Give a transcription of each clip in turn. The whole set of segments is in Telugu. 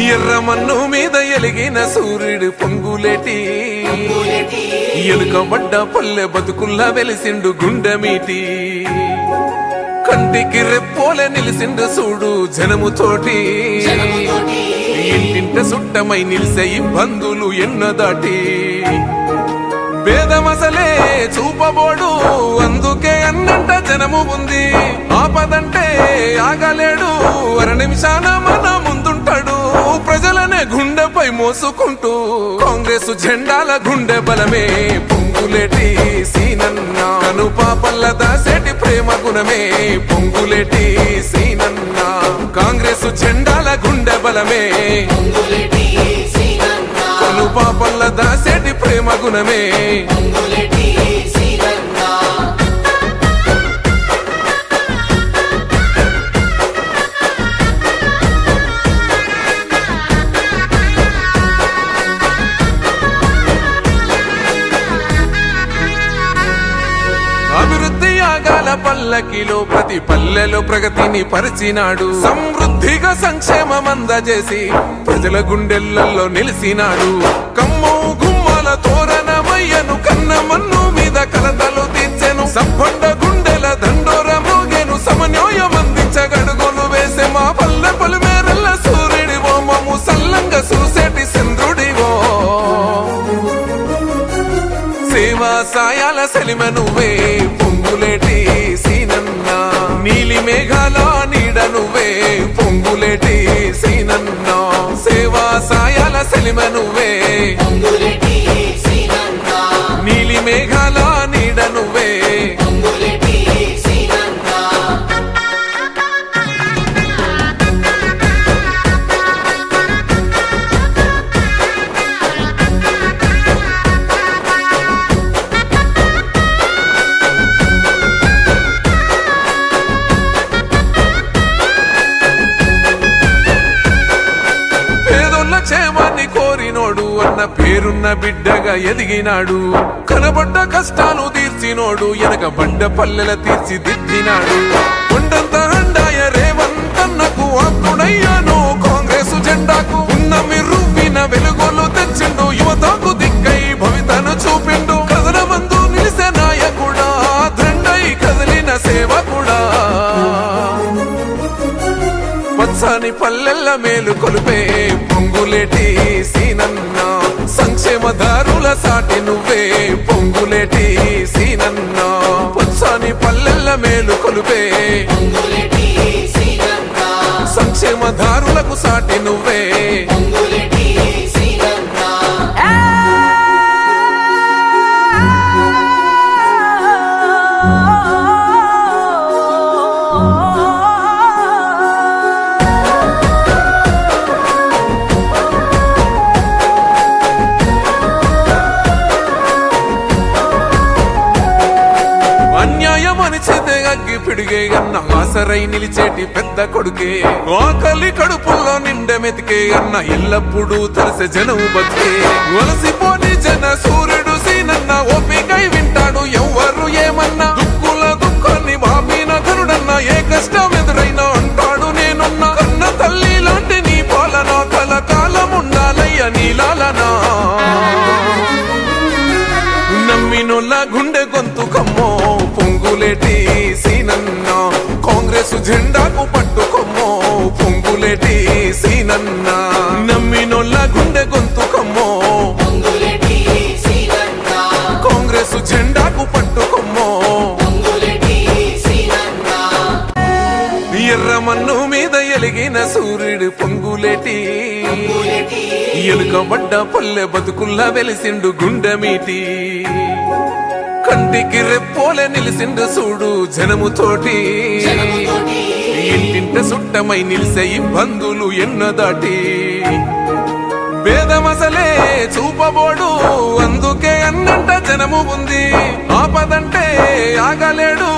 ఎర్ర మన్ను మీద ఎలిగిన సూర్యుడు పొంగులేటి. ఎలుకబడ్డ పల్లె బతుకుల్లా వెలిసిండు గుండెమీటి కంటికి రెప్పోలే నిలిసిండు చూడు జనముతోటి ఇంటింట సుట్టమై నిలిసే ఇబ్బందులు ఎన్నో దాటి. భేదమసలే చూపబోడు అందుకే అన్నంట జనము ఉంది. ఆపదంటే ఆగలేడు అర నిమిషాన మన గుండెపై మోసుకుంటూ కాంగ్రెస్ జెండాల గుండె బలమే. పొంగులేటి సీనన్న కను పాపల్ల దాసేటి ప్రేమ గుణమే. పొంగులేటి సీనన్న కాంగ్రెస్ జెండాల గుండె బలమే. కను పాపల్ల దాసేటి ప్రేమ గుణమే. పొంగులెటి పల్లకిలో ప్రతి పల్లెలో ప్రగతిని పరిచినాడు. సమృద్ధిగా సంక్షేమం అందజేసి ప్రజల గుండెల్లో నిలిచినాడు. కమ్ము గుమ్మల తోరణమయ్యను కన్న మన్ను మీద కలతలు తీర్చెను. సంపండ గుండెల దండోర మోగెను సమన్వయం అందించగడుగోలు వేసే మా పల్లె పలుమేరల్ల సూర్యుడివో మము సల్లంగా చూసేటి చంద్రుడివో. సేవా సాయాల సెలిమ నువ్వే. అన్న పేరున్న బిడ్డగా ఎదిగినాడు. కనబడ్డ కష్టాలు తీర్చినోడు ఎనక బండ పల్లెల తీర్చిదిద్దినాడు కొండంత అండాయ రేవంతన్నకు ఆత్ముడయ్యాను కాంగ్రెస్ జెండాకు ఉన్న మిర్రువిన వెలుగులు తెచ్చిండు. యువతకు దిక్కై భవితను చూపిండు. పల్లెల్ల మేలు కొలుపే పొంగులేటి సీనన్న. సంక్షేమదారుల సాటి నువ్వే పొంగులేటి సీనన్న. పచ్చని పల్లెల్ల మేలు కొలుపే సంక్షేమదారులకు సాటి నువ్వే పొంగులేటి అగ్గి అన్న ఆసరై నిలిచేటి పెద్ద కొడుకే. ఆకలి కడుపుల్లో నిండె మెతికే అన్న ఎల్లప్పుడూ తలసే జనము బతికే. వలసిపోని జన సూర్యుడు సీనన్న ఓపికై వింటాడు ఎవ్వరు ఏమన్నా. దుక్కుల దుఃఖాన్ని బాపిన ధనుడన్న ఏ కష్టం ఎదురైనా అంటాడు నేనున్న. కన్న తల్లి లాంటి నీ పాలన కలకాలం ఉండాలయ్య నీలాలనా నమ్మినొల్ల గుండె గొంతు కమ్మో పొంగులేటి జెండాకు పట్టుకొమ్మో పొంగులేటి సీనన్న. నమ్మినొల్ల గుండె గొంతు కమ్మో పొంగులెటి సీనన్న. కాంగ్రెస్ జెండాకు పట్టుకొమ్మో. పొంగులెటి సీనన్న. ఎర్ర మన్ను మీద ఎలిగిన సూర్యుడు పొంగులేటి. పొంగులెటి. ఎలుకబడ్డ పల్లె బతుకుల్లా వెలిసిండు గుండెమీటి కంటికి రెప్పోలే నిలిసిండు చూడు జనముతోటి. ఇంటింట సుట్టమై నిలిసే ఇబ్బందులు ఎన్నో దాటి భేదమసలే చూపబోడు అందుకే అన్నంట జనము ఉంది. ఆపదంటే ఆగలేడు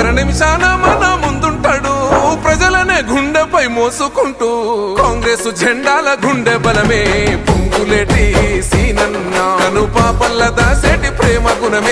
అర నిమిషాన మన ముందుంటాడు. ప్రజలనే గుండెపై మోసుకుంటూ కాంగ్రెస్ జెండాల గుండె బలమే. పొంగులేటి సీనన్న కను పాపల్ల దాసేటి ప్రేమ గుణమే.